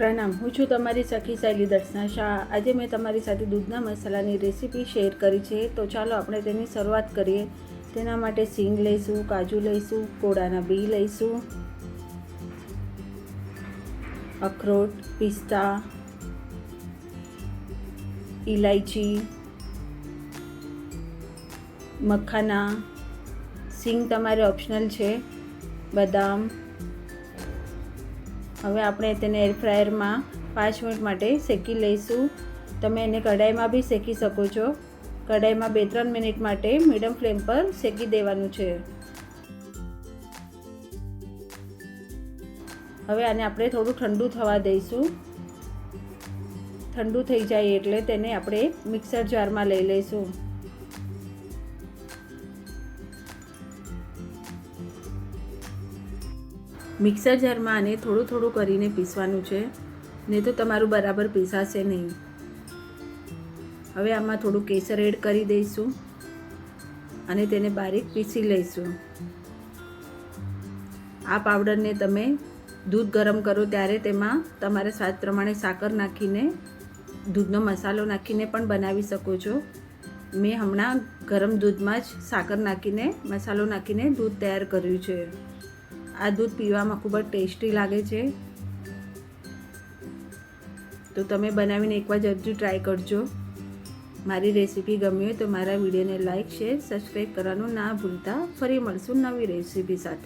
પ્રણામ. હું છું તમારી સખી શૈલી દર્શના શાહ. આજે મેં તમારી સાથે દૂધના મસાલાની રેસીપી શેર કરી છે. તો ચાલો આપણે તેની શરૂઆત કરીએ. તેના માટે સિંગ લઈશું, કાજુ લઈશું કોળાના બી લઈશું. અખરોટ, પિસ્તા ઇલાયચી મખાના. સિંગ તમારે ઓપ્શનલ છે. બદામ હવે આપણે તેને એર ફ્રાયરમાં પાંચ મિનિટ માટે શેકી લઈશું. તમે એને કઢાઈમાં બી શેકી શકો છો. કઢાઈમાં બે ત્રણ મિનિટ માટે મીડિયમ ફ્લેમ પર શેકી દેવાનું છે. હવે આને આપણે થોડું ઠંડુ થવા દઈશું. ઠંડુ થઈ જાય એટલે તેને આપણે મિક્સર જારમાં લઈ લઈશું. મિક્સર જારમાં આને થોડું થોડું કરીને પીસવાનું છે. નહીં તો તમારું બરાબર પીસાશે નહીં. હવે આમાં થોડું કેસર એડ કરી દઈશું. અને તેને બારીક પીસી લઈશું. આ પાવડરને તમે દૂધ ગરમ કરો ત્યારે તેમાં તમારા સ્વાદ પ્રમાણે સાકર નાખીને, દૂધનો મસાલો નાખીને પણ બનાવી શકો છો. મેં હમણાં ગરમ દૂધમાં જ સાકર નાખીને, મસાલો નાખીને દૂધ તૈયાર કર્યું છે. આ દૂધ પીવામાં ખૂબ જ ટેસ્ટી લાગે છે. તો તમે બનાવીને એકવાર જરૂર ટ્રાય કરજો. મારી રેસીપી ગમી હોય તો મારા વિડીયોને લાઇક શેર સબસ્ક્રાઈબ કરવાનું ના ભૂલતા. ફરી મળશું નવી રેસીપી સાથે.